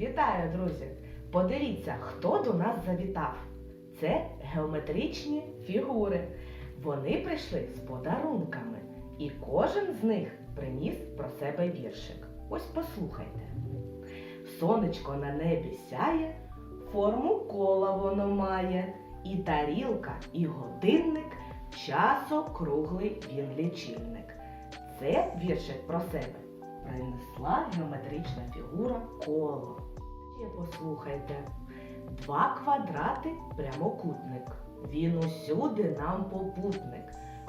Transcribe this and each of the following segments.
Вітаю, друзі! Подивіться, хто до нас завітав. Це геометричні фігури. Вони прийшли з подарунками, і кожен з них приніс про себе віршик. Ось послухайте. Сонечко на небі сяє, форму кола воно має, і тарілка, і годинник, часу круглий він лічильник. Це віршик про себе принесла геометрична фігура коло. Ще послухайте. Два квадрати прямокутник. Він усюди нам попутник.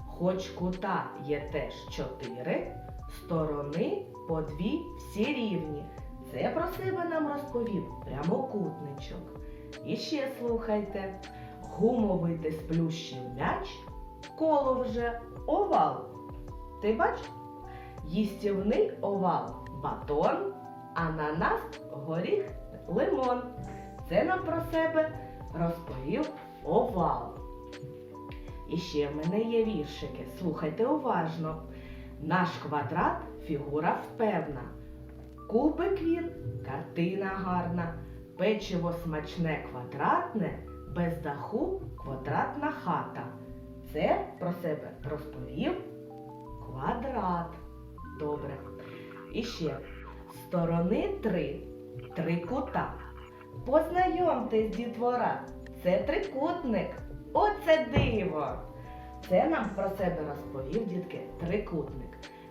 Хоч кута є теж чотири, сторони по дві всі рівні. Це про себе нам розповів прямокутничок. І ще слухайте. Гумовий ти сплющив м'яч, коло вже овал. Ти бач? Їстівний овал батон, ананас, горіх, лимон. Це нам про себе розповів овал. І ще в мене є віршики. Слухайте уважно. Наш квадрат фігура впевна. Кубик він картина гарна. Печиво смачне квадратне, без даху квадратна хата. Це про себе розповів квадрат. Добре. І ще сторони три, три кута. Познайомтесь, дітвора, це трикутник. Оце диво. Це нам про себе розповів, дітки, трикутник.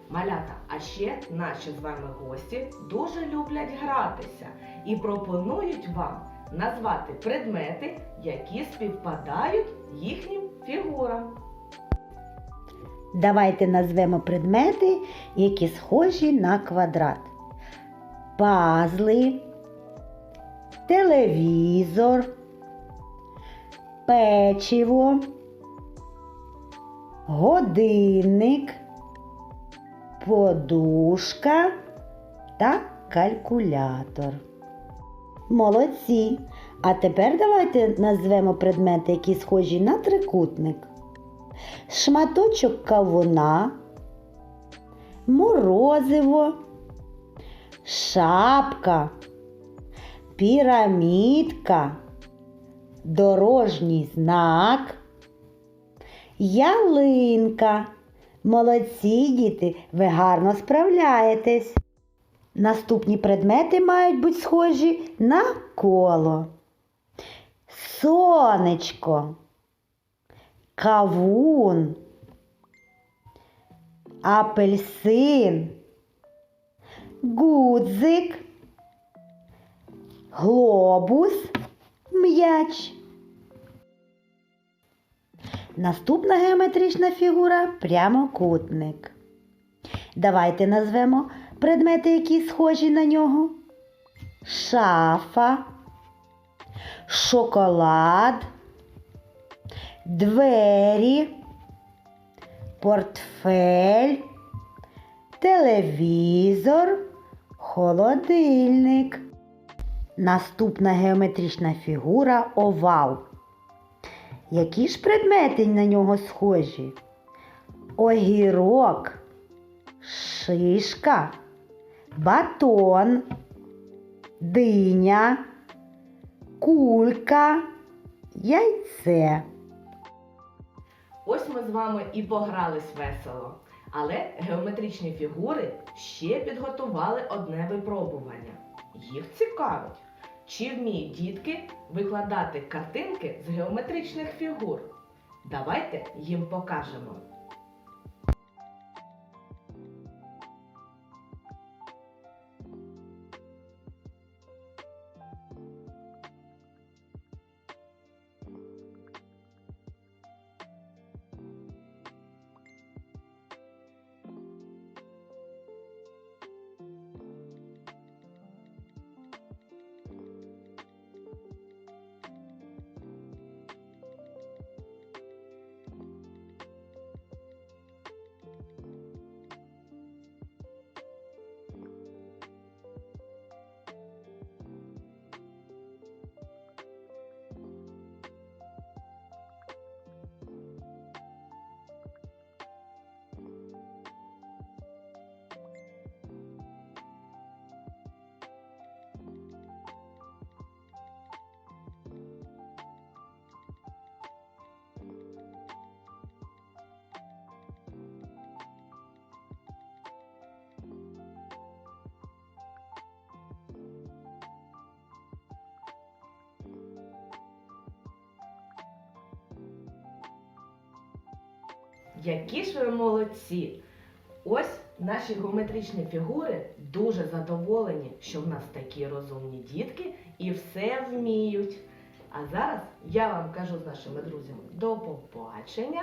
Малята, а ще наші з вами гості дуже люблять гратися і пропонують вам назвати предмети, які співпадають їхнім фігурам. Давайте назвемо предмети, які схожі на квадрат. Пазли, телевізор, печиво, годинник, подушка та калькулятор. Молодці! А тепер давайте назвемо предмети, які схожі на трикутник шматочок кавуна, морозиво, шапка, пірамідка, дорожній знак, ялинка. Молодці діти, ви гарно справляєтесь. Наступні предмети мають бути схожі на коло. Сонечко кавун, апельсин, гудзик, глобус, м'яч. Наступна геометрична фігура прямокутник. Давайте назвемо предмети, які схожі на нього. Шафа, шоколад двері, портфель, телевізор, холодильник. Наступна геометрична фігура овал. Які ж предмети на нього схожі? Огірок, шишка, батон, диня, кулька, яйце. Ось ми з вами і погрались весело. Але геометричні фігури ще підготували одне випробування. Їх цікавить, чи вміють дітки викладати картинки з геометричних фігур. Давайте їм покажемо. Які ж ви молодці! Ось наші геометричні фігури дуже задоволені, що в нас такі розумні дітки і все вміють. А зараз я вам кажу з нашими друзями до побачення.